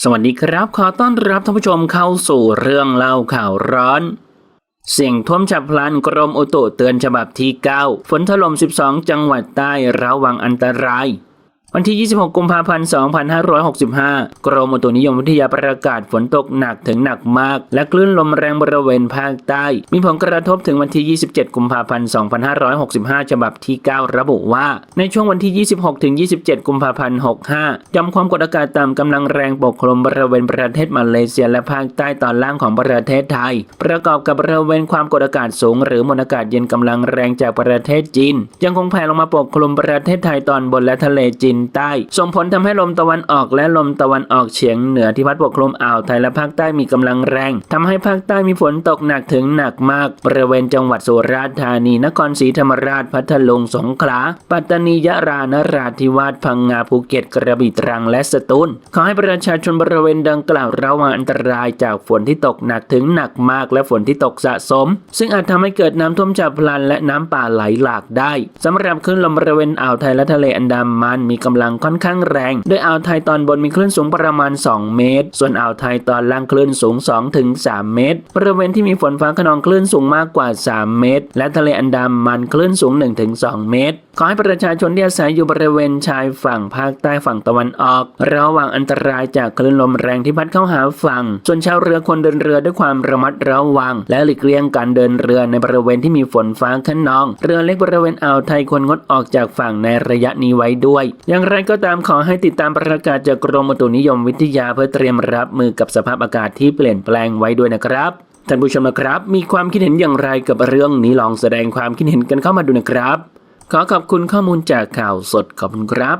สวัสดีครับ ขอต้อนรับท่านผู้ชมเข้าสู่เรื่องเล่าข่าวร้อน เสียงท่วมฉับพลันกรมอุตุเตือนฉบับที่ 9 ฝนถล่ม 12 จังหวัดใต้ระวังอันตราย วันที่ 26 กุมภาพันธ์ 2565 กรมอุตุนิยมวิทยาประกาศฝนตกหนักถึงหนักมาก และคลื่นลมแรงบริเวณภาคใต้ มีผลกระทบถึงวันที่ 27 กุมภาพันธ์ 2565 ฉบับที่ 9 ระบุว่า ในช่วงวันที่ 26 ถึง 27 กุมภาพันธ์ 65ยอมความกดอากาศต่ำกำลังแรงปกคลุมบริเวณประเทศมาเลเซียและภาคใต้ตอนล่างของประเทศไทย ประกอบกับบริเวณความกดอากาศสูง หรือมวลอากาศเย็นกำลังแรงจากประเทศจีน ยังคงแผ่ลงมาปกคลุมประเทศไทยตอนบนและทะเลจีนใต้ ส่งผลทำให้ลมตะวันออกและลมตะวันออกเฉียงเหนือที่พัดปกคลุมอ่าวไทยและภาคใต้มีกำลังแรงทำให้ภาคใต้มีฝนตกหนักถึงหนักมาก บริเวณจังหวัดสุราษฎร์ธานี นครศรีธรรมราช พัทลุง สงขลา ปัตตานี ยะรานราธิวาส พังงา ภูเก็ต กระบี่ตรัง และสตูล ขอให้ประชาชนบริเวณดังกล่าวระวังอันตรายจากฝนที่ตกหนักถึงหนักมากและฝนที่ตกสะสม ซึ่งอาจทำให้เกิดน้ำท่วมฉับพลันและน้ำป่าไหลหลากได้สำหรับคลื่นลมบริเวณอ่าวไทยและทะเลอันดามันมีกำลังค่อนข้างแรง โดยอ่าวไทยตอนบนมีคลื่นสูงประมาณ 2 เมตร ส่วนอ่าวไทยตอนล่างคลื่นสูง2ถึง3เมตร บริเวณที่มีฝนฟ้าขนองคลื่นสูงมากกว่า 3 เมตร และทะเลอันดามันคลื่นสูง1ถึง2เมตร ขอให้ประชาชนที่อาศัยอยู่บริเวณชายฝั่งภาคใต้ฝั่งตะวันออก ระวังอันตรายจากคลื่นลมแรงที่พัดเข้าหาฝั่ง ส่วนชาวเรือควรเดินเรือด้วยความระมัดระวัง และหลีกเลี่ยงการเดินเรือในบริเวณที่มีฝนฟ้าขนอง เรือเล็กบริเวณอ่าวไทยควรงดออกจากฝั่งในระยะนี้ไว้ด้วยยังอย่างไรก็ตามขอให้ติดตามประกาศจากกรมอุตุนิยมวิทยาเพื่อเตรียมรับมือกับสภาพอากาศที่เปลี่ยนแปลงไว้ด้วยนะครับท่านผู้ชมนะครับ มีความคิดเห็นอย่างไรกับเรื่องนี้ลองแสดงความคิดเห็นกันเข้ามาดูนะครับ ขอขอบคุณข้อมูลจากข่าวสดขอบคุณครับ